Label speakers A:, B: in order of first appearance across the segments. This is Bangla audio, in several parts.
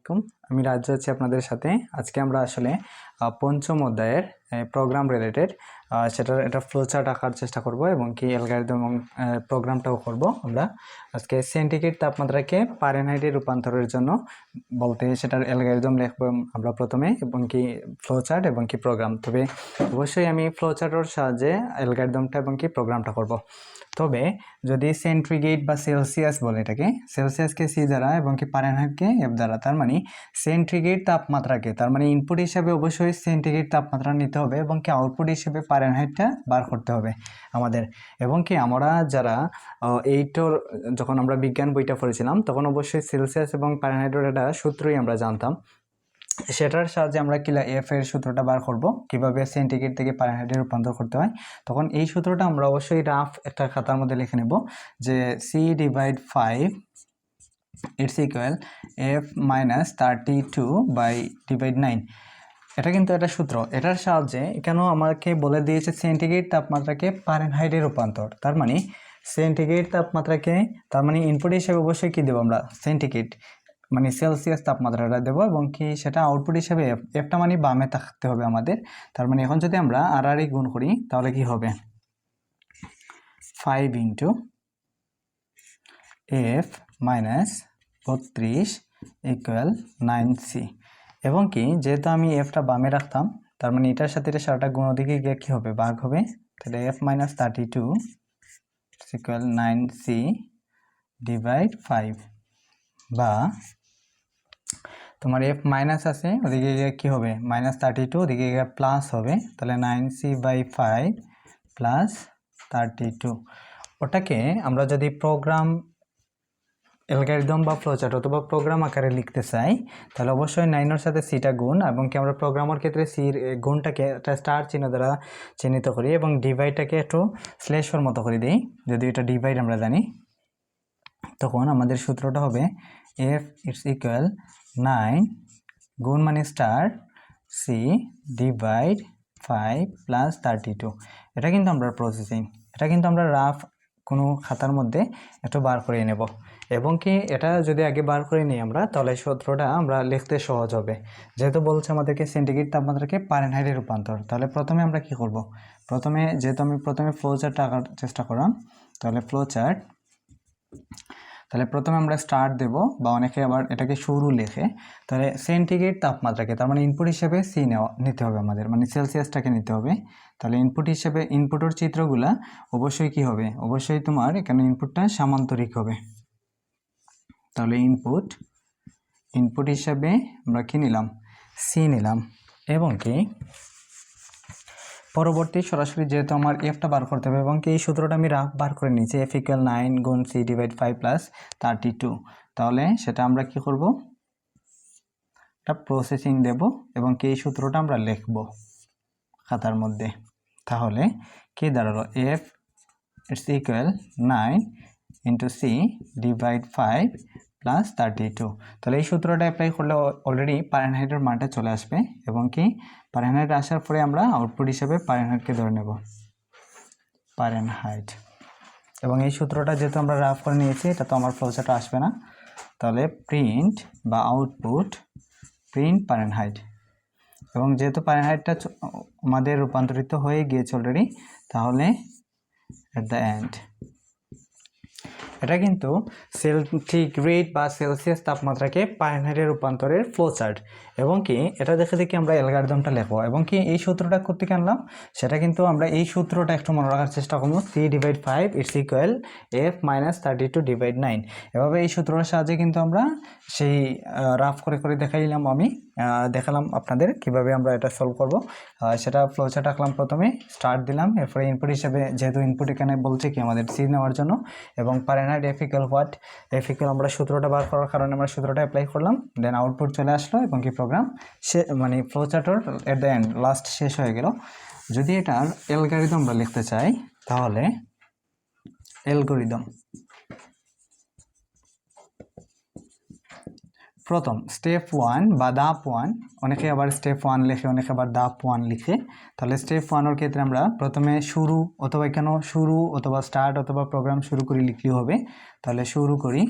A: আলাইকুম। আমি রাজ্য আছি আপনাদের সাথে। আজকে আমরা আসলে পঞ্চম অধ্যায়ের প্রোগ্রাম রিলেটেড সেটার এটা ফ্লোচার্ট আঁকার চেষ্টা করব এবং কি অ্যালগারিদম এবং প্রোগ্রামটাও করব আমরা। আজকে সেন্টিগ্রেড তাপমাত্রাকে পারেনহাইটে রূপান্তরের জন্য বলতে সেটার অ্যালগারিদম লিখব আমরা প্রথমে এবং কি ফ্লোচার্ট এবং কি প্রোগ্রাম তবে অবশ্যই আমি ফ্লোচার্টের সাহায্যে অ্যালগারিদমটা এবং কি প্রোগ্রামটা করব। তবে যদি সেন্ট্রিগেট বা সেলসিয়াস বলে এটাকে, সেলসিয়াসকে সি দ্বারা এবং কি পারেনহাইটকে এফ দ্বারা, তার মানে সেন্ট্রিগেট তাপমাত্রাকে, তার মানে ইনপুট হিসাবে অবশ্যই সেন্টিগ্রেড তাপমাত্রা নিতে হবে এবং কি আউটপুট হিসেবে পারেনহাইটটা বার করতে হবে আমাদের। এবং কি আমরা যারা এইটোর যখন আমরা বিজ্ঞান বইটা পড়েছিলাম, তখন অবশ্যই সেলসিয়াস এবং পারেনহাইটের একটা সূত্রই আমরা জানতাম। সেটার সাহায্যে আমরা কিলা এফ এর সূত্রটা বার করব। কীভাবে সেন্টিগ্রেড থেকে পারেনহাইটে রূপান্তর করতে হয়? তখন এই সূত্রটা আমরা অবশ্যই রাফ একটা খাতার মধ্যে লিখে নেব যে C divide five it's equal F minus thirty two by divide nine এটা কিন্তু একটা সূত্র। এটার সাহায্যে কেন আমাকে বলে দিয়েছে সেন্টিগ্রেড তাপমাত্রাকে পারেনহাইটে রূপান্তর? তার মানে সেন্টিগ্রেড তাপমাত্রাকে, তার মানে ইনপুট হিসেবে অবশ্যই কী দেবো আমরা? সেন্টিগ্রেড মানে সেলসিয়াস তাপমাত্রাটা দেবো এবং কি সেটা আউটপুট হিসেবে এফ এফটা মানে বামে থাকতে হবে আমাদের। তার মানে এখন যদি আমরা আর গুণ করি, তাহলে কি হবে? ফাইভ ইন্টু এফ মাইনাস বত্রিশ ইকুয়াল নাইন সি এবং কি, যেহেতু আমি এফটা বামে রাখতাম, তার মানে এটার সাথে এটা সারাটা গুণ দিকে গিয়ে কী হবে? বাঘ হবে। তাহলে F minus thirty two equal nine C divide five বা তোমার এফ মাইনাস আছে, ওদিকে গিয়ে কী হবে? মাইনাস থার্টি টু ওদিকে গিয়ে প্লাস হবে। তাহলে nine C by five plus thirty two ওটাকে আমরা যদি প্রোগ্রাম অ্যালগারিদম বা ফ্লোচার্ট অথবা প্রোগ্রাম আকারে লিখতে চাই, তাহলে অবশ্যই নাইনের সাথে সিটা গুণ এবং কি আমরা প্রোগ্রামের ক্ষেত্রে সির গুণটাকে একটা স্টার চিহ্ন দ্বারা চিহ্নিত করি এবং ডিভাইডটাকে একটু স্লেশর মতো করে দিই, যদি এটা ডিভাইড আমরা জানি। তখন আমাদের সূত্রটা হবে এফ ইটস ইকুয়াল নাইন গুণ মানে star C divide five plus thirty two এটা কিন্তু আমরা প্রসেসিং এটা কিন্তু আমরা রাফ কোনো খাতার মধ্যে একটু বার করে নেব। এবং কি এটা যদি আগে বার করে নিই আমরা, তাহলে সূত্রটা আমরা লিখতে সহজ হবে। যেহেতু বলছে আমাদেরকে সেন্টিগ্রেড তাপমাত্রাকে পারেনহাইটে রূপান্তর, তাহলে প্রথমে আমরা কি করব? প্রথমে যেহেতু আমি প্রথমে ফ্লো চার্ট আঁকার চেষ্টা করলাম, তাহলে ফ্লো চার্ট তাহলে প্রথমে আমরা স্টার্ট দেব বা অনেকে আবার এটাকে শুরু লেখে। তাহলে সেন্টিগ্রেড তাপমাত্রাকে, তার মানে ইনপুট হিসেবে সি নেওয়া, নিতে হবে আমাদের মানে সেলসিয়াসটাকে নিতে হবে। তাহলে ইনপুট হিসেবে ইনপুটের চিত্রগুলা অবশ্যই কি হবে? অবশ্যই তোমার এখানে ইনপুটটা সামান্তরিক হবে। তাহলে ইনপুট ইনপুট হিসাবে আমরা কি নিলাম? সি নিলাম। এবং কি? পরবর্তী সরাসরি যেহেতু আমার এফটা বার করতে হবে এবং এই সূত্রটা আমি রাফ বার করে নিয়েছি এফ ইকুয়াল নাইন গুণ C divide five plus thirty two তাহলে সেটা আমরা কি করব? একটা প্রসেসিং দেব এবং কি এই সূত্রটা আমরা লিখব খাতার মধ্যে। তাহলে কি দাঁড়াল? F it's equal nine into C divide five plus thirty two তাহলে এই সূত্রটা অ্যাপ্লাই করলে অলরেডি পারেনহাইটের মানটা চলে আসবে এবং কি? পারেনহাইট আসার পরে আমরা আউটপুট হিসেবে পারেনহাইটকে ধরে নেব। পারেনহাইট এবং এই সূত্রটা যেহেতু আমরা রাফ করে নিয়েছি, এটা তো আমার ফ্লোচারটা আসবে না। তাহলে প্রিন্ট বা আউটপুট প্রিন্ট পারেনহাইট এবং যেহেতু পারেনহাইটটা আমাদের রূপান্তরিত হয়ে গিয়েছে অলরেডি তাহলে অ্যাট দ্য এন্ড এটা কিন্তু সেন্টিগ্রেড বা সেলসিয়াস তাপমাত্রাকে পারেনহাইটে রূপান্তরের ফ্লোচার্ট এবং কি এটা দেখে দেখি আমরা অ্যালগারিদমটা লেখবো। এবং কি এই সূত্রটা করতে আনলাম? সেটা কিন্তু আমরা এই সূত্রটা একটু মনে রাখার চেষ্টা করব। C divide five it's equal F minus thirty two divide nine এভাবে এই সূত্রটার সাহায্যে কিন্তু আমরা সেই রাফ করে করে দেখাইলাম আমি। দেখালাম আপনাদের কীভাবে আমরা এটা সলভ করব। সেটা ফ্লোচার্ট আঁকলাম প্রথমে স্টার্ট দিলাম, এরপরে ইনপুট হিসেবে যেহেতু ইনপুট এখানে বলছে কি আমাদের সি নেওয়ার জন্য, এবং পারেনহাইট এফিক্যাল হোয়াট এফিক্যাল আমরা সূত্রটা বার করার কারণে আমরা সূত্রটা অ্যাপ্লাই করলাম দেন আউটপুট চলে আসলো, এবং কি প্রোগ্রাম সে মানে ফ্লোচার্টর এট দ্য এন্ড লাস্ট শেষ হয়ে গেল। যদি এটার অ্যালগারিদম আমরা লিখতে চাই, তাহলে অ্যালগোরিদম প্রথম স্টেপ ওয়ান বা দাপ ওয়ান অনেকে আবার স্টেপ ওয়ান লেখে, অনেকে আবার দাপ ওয়ান লিখে। তাহলে স্টেপ ওয়ানের ক্ষেত্রে আমরা প্রথমে শুরু অথবা কেন শুরু অথবা স্টার্ট অথবা প্রোগ্রাম শুরু করি লিখলেও হবে। তাহলে শুরু করি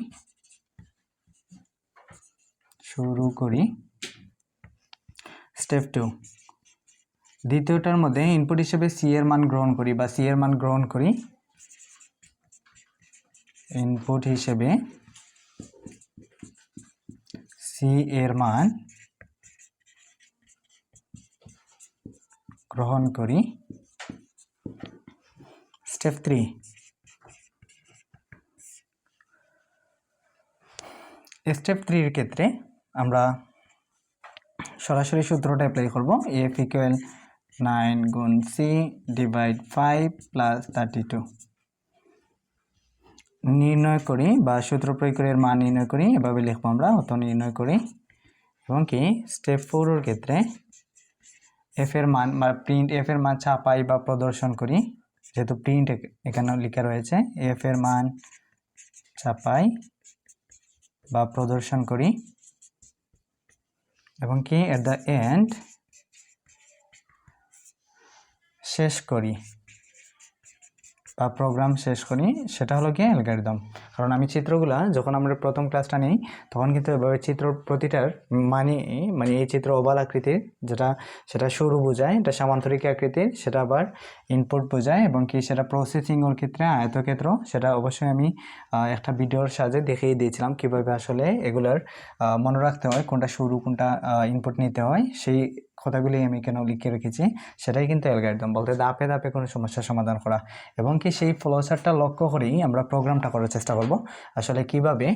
A: শুরু করি। Step two. দ্বিতীয়টার মধ্যে ইনপুট হিসেবে সি এর মান গ্রহণ করি বা সি এর মান গ্রহণ করি। ইনপুট হিসেবে সি এর মান গ্রহণ করি। Step three. স্টেপ থ্রির ক্ষেত্রে আমরা সরাসরি সূত্রটা অ্যাপ্লাই করব। এফ ইকুয়াল নাইন গুণ C divide five plus thirty two নির্ণয় করি বা সূত্র প্রয়োগ করে এর মান নির্ণয় করি, এভাবে লিখব আমরা অত নির্ণয় করি। এবং কি স্টেপ ফোরের ক্ষেত্রে এফ এর মান বা প্রিন্ট এফ এর মান ছাপাই বা প্রদর্শন করি। যেহেতু প্রিন্ট এখানে লেখা রয়েছে এফ এর মান ছাপাই বা প্রদর্শন করি। এবং কি? এট দ্য এন্ড শেষ করি। বা প্রোগ্রাম শেষ করি, সেটা হলো কি অ্যালগারিদম কারণ আমি চিত্রগুলা যখন আমরা প্রথম ক্লাসটা নেই, তখন কিন্তু এভাবে চিত্র প্রতিটার মানে মানে এই চিত্র ওভাল আকৃতির, যেটা, সেটা সরু বোঝায়, এটা সামান্তরিক আকৃতির, সেটা আবার ইনপুট বোঝায় এবং কি সেটা প্রসেসিংয়ের ক্ষেত্রে আয়তক্ষেত্র, সেটা অবশ্যই আমি একটা ভিডিওর সাহায্যে দেখিয়ে দিয়েছিলাম কীভাবে আসলে এগুলার মনে রাখতে হয়, কোনটা সরু কোনটা ইনপুট নিতে হয়, সেই কথাগুলি আমি কেন লিখে রেখেছি, সেটাই কিন্তু অ্যালগারিদম বলতে দাপে দাপে কোনো সমস্যার সমাধান করা। এবং কি সেই ফ্লোসারটা লক্ষ্য করেই আমরা প্রোগ্রামটা করার চেষ্টা করব। আসলে কীভাবে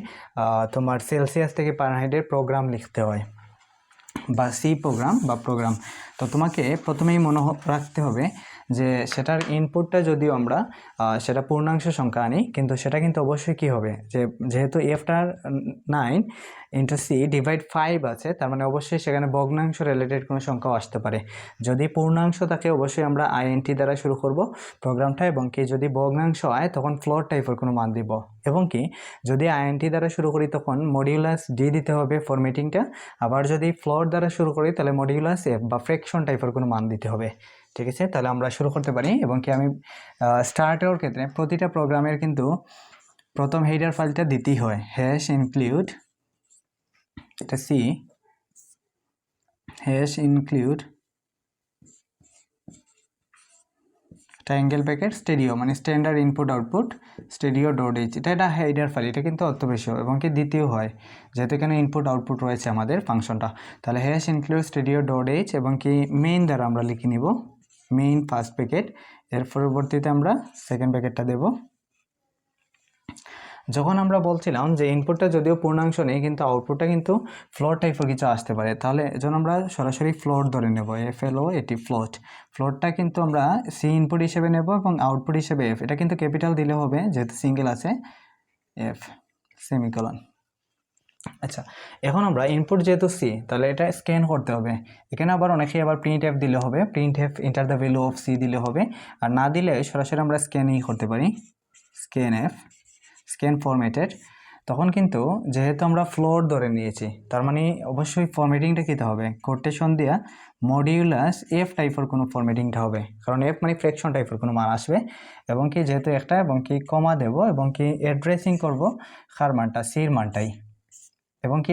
A: তোমার সেলসিয়াস থেকে পারহাইডের প্রোগ্রাম লিখতে হয়, বা সি প্রোগ্রাম বা প্রোগ্রাম তো তোমাকে প্রথমেই মনে রাখতে হবে যে সেটার ইনপুটটা যদিও আমরা সেটা পূর্ণাংশ সংখ্যা আনি, কিন্তু সেটা কিন্তু অবশ্যই কী হবে? যে যেহেতু এফটার nine into C divide five আছে, তার মানে অবশ্যই সেখানে ভগ্নাংশ রিলেটেড কোনো সংখ্যাও আসতে পারে। যদি পূর্ণাংশ থাকে, অবশ্যই আমরা আইএনটি দ্বারা শুরু করব প্রোগ্রামটা এবং কি যদি ভগ্নাংশ হয়, তখন ফ্লোর টাইপের কোনো মান দিব। এবং কি, যদি আইএনটি দ্বারা শুরু করি, তখন মডিউলাস ডি দিতে হবে ফরমেটিংটা আবার যদি ফ্লোর দ্বারা শুরু করি, তাহলে মডিউলাস এফ বা ফ্র্যাকশন টাইপের কোনো মান দিতে হবে। ঠিক আছে? তাহলে আমরা শুরু করতে পারি এবং কি আমি স্টার্টের ক্ষেত্রে প্রতিটা প্রোগ্রামের কিন্তু প্রথম হেডার ফাইলটা দিতেই হয়। হ্যাশ ইনক্লুড এটা C hash include triangle bracket stdio মানে standard input output stdio dot h এটা একটা হেডার ফাইল এটা কিন্তু অত বেশি এবং কি দ্বিতীয় হয়, যেহেতু এখানে ইনপুট আউটপুট রয়েছে আমাদের ফাংশনটা তাহলে hash include stdio dot h এবং কি মেইন দ্বারা আমরা লিখে নিব। মেইন ফার্স্ট প্যাকেট এর পরবর্তীতে আমরা সেকেন্ড প্যাকেটটা দেব। যখন আমরা বলছিলাম যে ইনপুটটা যদিও পূর্ণাংশ নেই, কিন্তু আউটপুটটা কিন্তু ফ্লোর টাইপের কিছু আসতে পারে, তাহলে এজন্য আমরা সরাসরি ফ্লোর ধরে নেব এফ এল ও এটি ফ্লোট ফ্লোরটা কিন্তু আমরা সি ইনপুট হিসেবে নেব এবং আউটপুট হিসেবে এফ এটা কিন্তু ক্যাপিটাল দিলে হবে, যেহেতু সিঙ্গেল আছে এফ সেমিকলন আচ্ছা এখন আমরা ইনপুট যেহেতু সি তাহলে এটা স্ক্যান করতে হবে। এখানে আবার অনেকেই আবার প্রিন্ট এফ দিলে হবে। Printf enter the value of C দিলে হবে। আর না দিলে সরাসরি আমরা স্ক্যানই করতে পারি। স্ক্যান এফ স্ক্যান ফরম্যাটেড তখন কিন্তু যেহেতু আমরা ফ্লোর ধরে নিয়েছি, তার মানে অবশ্যই ফরম্যাটিংটা কীতে হবে? কোটেশন দিয়া মডিউলাস এফ টাইপের কোনো ফরম্যাটিংটা হবে। কারণ এফ মানে ফ্র্যাকশন টাইপের কোনো মান আসবে। এবং কি যেহেতু একটা, এবং কি কমা দেব, এবং কি অ্যাড্রেসিং করব কার মানটা সির মানটাই। এবং কি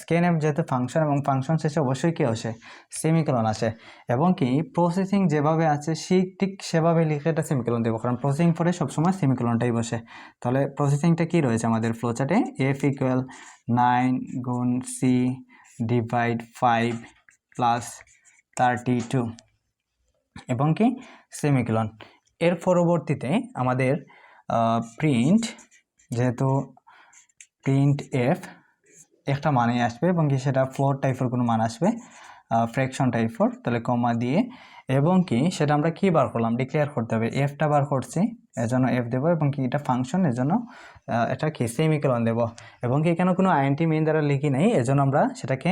A: স্ক্যান অ্যাপ যেহেতু ফাংশন এবং ফাংশন শেষে অবশ্যই কী আসে? সেমিকলন আসে। এবং কি প্রসেসিং যেভাবে আছে সেই ঠিক সেভাবে লিখে এটা সেমিকলন দেবো, কারণ প্রসেসিং পরে সবসময় সেমিকলনটাই বসে। তাহলে প্রসেসিংটা কি রয়েছে আমাদের ফ্লোচার্টে এফ ইকুয়াল নাইন গুণ C divide five plus thirty two এবং কি সেমিকলন এর পরবর্তীতে আমাদের প্রিন্ট যেহেতু প্রিন্ট এফ একটা মানেই আসবে এবং কি সেটা ফ্লোর টাইপের কোনো মান আসবে ফ্র্যাকশন টাইপের তাহলে কমা দিয়ে। এবং কি সেটা আমরা কি বার করলাম? ডিক্লেয়ার করতে হবে। এফটা বার করছি, এজন্য এফ দেবো এবং কি এটা ফাংশন এজন্য এটা কি সেমিকলন দেব। এবং কি এখানে কোনো আইএনটি মেইন দ্বারা লিখি নাই, এজন্য আমরা সেটাকে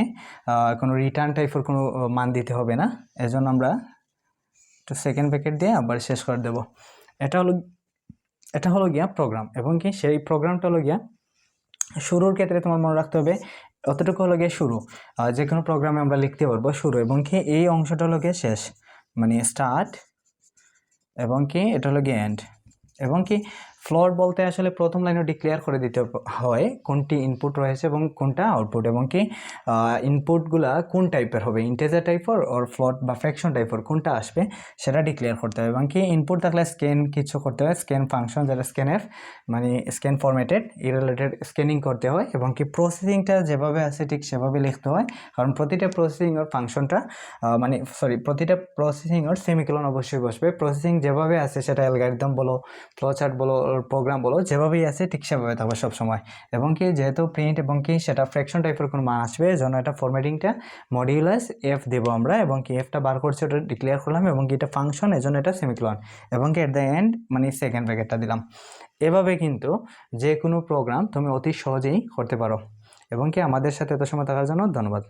A: কোনো রিটার্ন টাইপের কোনো মান দিতে হবে না। এজন্য আমরা একটু সেকেন্ড প্যাকেট দিয়ে আবার শেষ করে দেব। এটা হলো এটা হলো গিয়া প্রোগ্রাম এবং কি সেই প্রোগ্রামটা হলো গিয়া শুরুর ক্ষেত্রে তোমার মনে রাখতে হবে, অতটুকু হলো গিয়ে শুরু। যে কোনো প্রোগ্রামে আমরা লিখতে পারব শুরু এবং কি এই অংশটা হলো গিয়ে শেষ। মানে স্টার্ট এবং কি এটা হলো গিয়ে এন্ড এবং কি ফ্লোট বলতে আসলে প্রথম লাইনে ডিক্লেয়ার করে দিতে হয় কোনটি ইনপুট রয়েছে এবং কোনটা আউটপুট এবং কি ইনপুটগুলা কোন টাইপের হবে ইন্টেজার টাইপের ওর ফ্লোট বা ফ্র্যাকশন টাইপের কোনটা আসবে সেটা ডিক্লেয়ার করতে হবে এবং কি ইনপুট থাকলে স্ক্যান কিছু করতে হয় স্ক্যান ফাংশন যেটা স্ক্যানের মানে স্ক্যান ফরম্যাটেড এই রিলেটেড স্ক্যানিং করতে হয় এবং কি প্রসেসিংটা যেভাবে আছে ঠিক সেভাবে লিখতে হয়, কারণ প্রতিটা প্রসেসিং ওর ফাংশনটা মানে সরি প্রতিটা প্রসেসিং ওর সেমিকলন অবশ্যই বসবে প্রসেসিং যেভাবে আছে সেটা অ্যালগারিদম বলো ফ্লোচার্ট বলো প্রোগ্রাম বলো, যেভাবেই আছে ঠিক সেভাবে থাকবে সবসময়। এবং কি, যেহেতু প্রিন্ট এবং কি, সেটা ফ্র্যাকশন টাইপের কোনো মান আসবে জন্য এটা ফরম্যাটিংটা মডিউলাস এফ দেবো আমরা, এবং কি এফটা বার করছে ওটা ডিক্লেয়ার করলাম, এবং কি এটা ফাংশন এজন্য এটা সেমিকলন এবং কি এট দ্য এন্ড মানে সেকেন্ড ব্র্যাকেটটা দিলাম। এভাবে কিন্তু যে কোনো প্রোগ্রাম তুমি অতি সহজেই করতে পারো। এবং কি আমাদের সাথে এত সময় থাকার জন্য ধন্যবাদ।